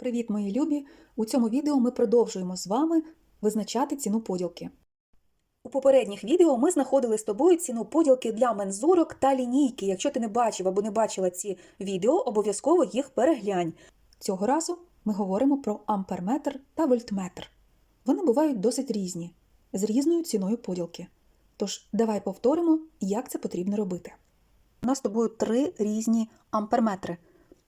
Привіт, мої любі! У цьому відео ми продовжуємо з вами визначати ціну поділки. У попередніх відео ми знаходили з тобою ціну поділки для мензурок та лінійки. Якщо ти не бачив або не бачила ці відео, обов'язково їх переглянь. Цього разу ми говоримо про амперметр та вольтметр. Вони бувають досить різні, з різною ціною поділки. Тож давай повторимо, як це потрібно робити. У нас з тобою три різні амперметри.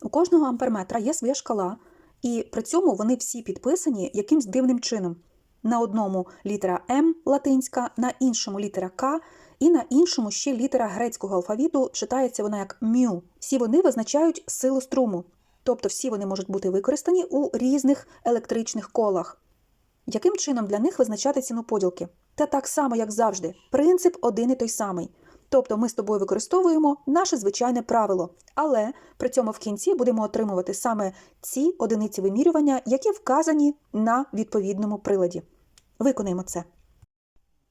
У кожного амперметра є своя шкала, і при цьому вони всі підписані якимсь дивним чином. На одному літера М латинська, на іншому літера К, і на іншому ще літера грецького алфавіту читається вона як мю. Всі вони визначають силу струму, тобто всі вони можуть бути використані у різних електричних колах. Яким чином для них визначати ціну поділки? Та так само, як завжди, принцип один і той самий. Тобто ми з тобою використовуємо наше звичайне правило, але при цьому в кінці будемо отримувати саме ці одиниці вимірювання, які вказані на відповідному приладі. Виконаємо це.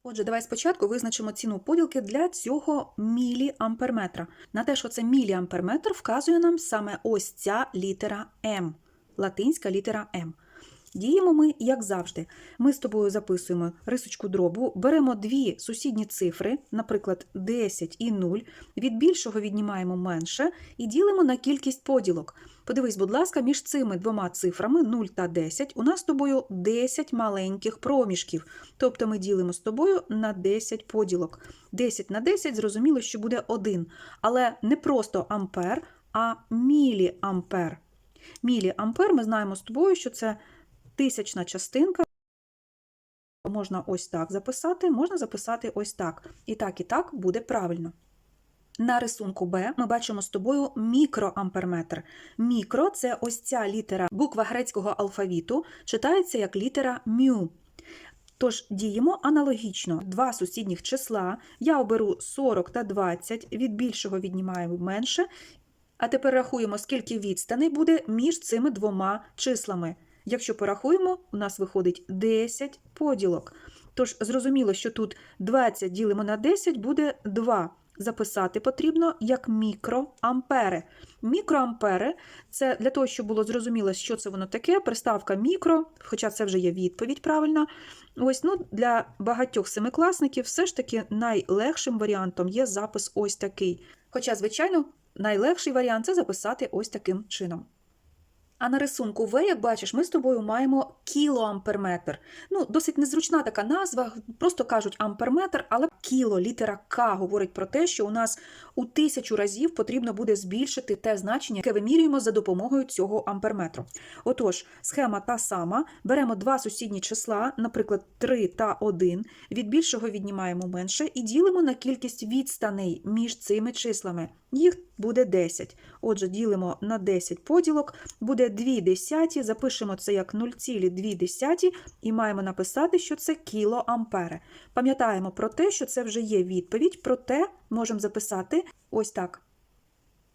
Отже, давай спочатку визначимо ціну поділки для цього міліамперметра. На те, що це міліамперметр, вказує нам саме ось ця літера М, латинська літера М. Діємо ми, як завжди. Ми з тобою записуємо рисочку дробу, беремо дві сусідні цифри, наприклад, 10 і 0, від більшого віднімаємо менше і ділимо на кількість поділок. Подивись, будь ласка, між цими двома цифрами 0 та 10 у нас з тобою 10 маленьких проміжків. Тобто ми ділимо з тобою на 10 поділок. 10 на 10 зрозуміло, що буде 1. Але не просто ампер, а міліампер. Міліампер ми знаємо з тобою, що це тисячна частинка. Можна ось так записати, можна записати ось так. І так, і так буде правильно. На рисунку Б ми бачимо з тобою мікроамперметр. Мікро це ось ця літера буква грецького алфавіту, читається як літера мю. Тож діємо аналогічно. Два сусідніх числа. Я оберу 40 та 20, від більшого віднімаємо менше. А тепер рахуємо, скільки відстаней буде між цими двома числами. Якщо порахуємо, у нас виходить 10 поділок. Тож зрозуміло, що тут 20 ділимо на 10 буде 2. Записати потрібно як мікроампери. Мікроампери це для того, щоб було зрозуміло, що це воно таке, приставка мікро, хоча це вже є відповідь правильна. Ось ну, Для багатьох семикласників все ж таки найлегшим варіантом є запис ось такий. Хоча, звичайно, найлегший варіант це записати ось таким чином. А на рисунку В, як бачиш, ми з тобою маємо кілоамперметр. Ну, досить незручна така назва, просто кажуть амперметр, але кіло, літера К говорить про те, що у нас у тисячу разів потрібно буде збільшити те значення, яке вимірюємо за допомогою цього амперметру. Отож, схема та сама. Беремо два сусідні числа, наприклад, 3 та 1, від більшого віднімаємо менше і ділимо на кількість відстаней між цими числами. Їх буде 10. Отже, ділимо на 10 поділок, буде 2 десяті, запишемо це як 0,2 десяті і маємо написати, що це кілоампери. Пам'ятаємо про те, що це вже є відповідь, проте можемо записати ось так.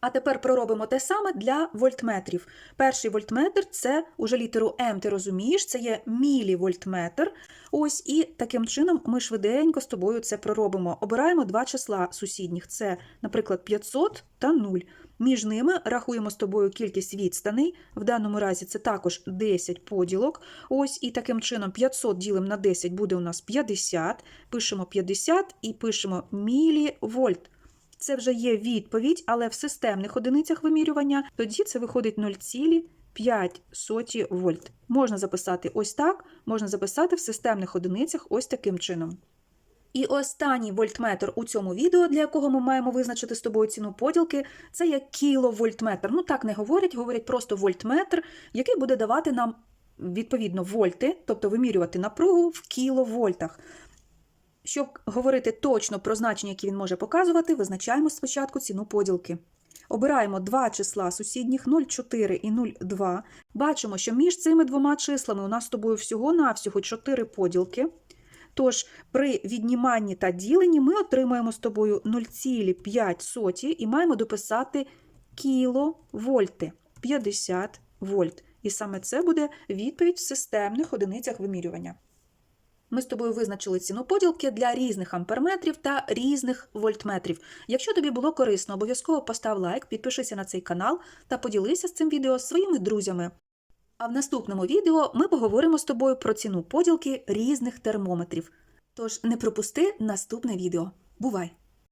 А тепер проробимо те саме для вольтметрів. Перший вольтметр це уже літеру М, ти розумієш, це є мілівольтметр. Ось і таким чином ми швиденько з тобою це проробимо. Обираємо два числа сусідніх: це, наприклад, 500 та 0. Між ними рахуємо з тобою кількість відстаней. В даному разі це також 10 поділок. Ось і таким чином 500 ділимо на 10 буде у нас 50. Пишемо 50 і пишемо мілівольт. Це вже є відповідь, але в системних одиницях вимірювання тоді це виходить 0,5 вольт. Можна записати ось так, можна записати в системних одиницях ось таким чином. І останній вольтметр у цьому відео, для якого ми маємо визначити з тобою ціну поділки, це є кіловольтметр. Ну так не говорять, говорять просто вольтметр, який буде давати нам відповідно вольти, тобто вимірювати напругу в кіловольтах. Щоб говорити точно про значення, які він може показувати, визначаємо спочатку ціну поділки. Обираємо два числа сусідніх 0,4 і 0,2. Бачимо, що між цими двома числами у нас з тобою всього-навсього 4 поділки. Тож при відніманні та діленні ми отримаємо з тобою 0,5 і маємо дописати кіловольти 50 вольт. І саме це буде відповідь в системних одиницях вимірювання. Ми з тобою визначили ціну поділки для різних амперметрів та різних вольтметрів. Якщо тобі було корисно, обов'язково постав лайк, підпишися на цей канал та поділися з цим відео з своїми друзями. А в наступному відео ми поговоримо з тобою про ціну поділки різних термометрів. Тож не пропусти наступне відео. Бувай!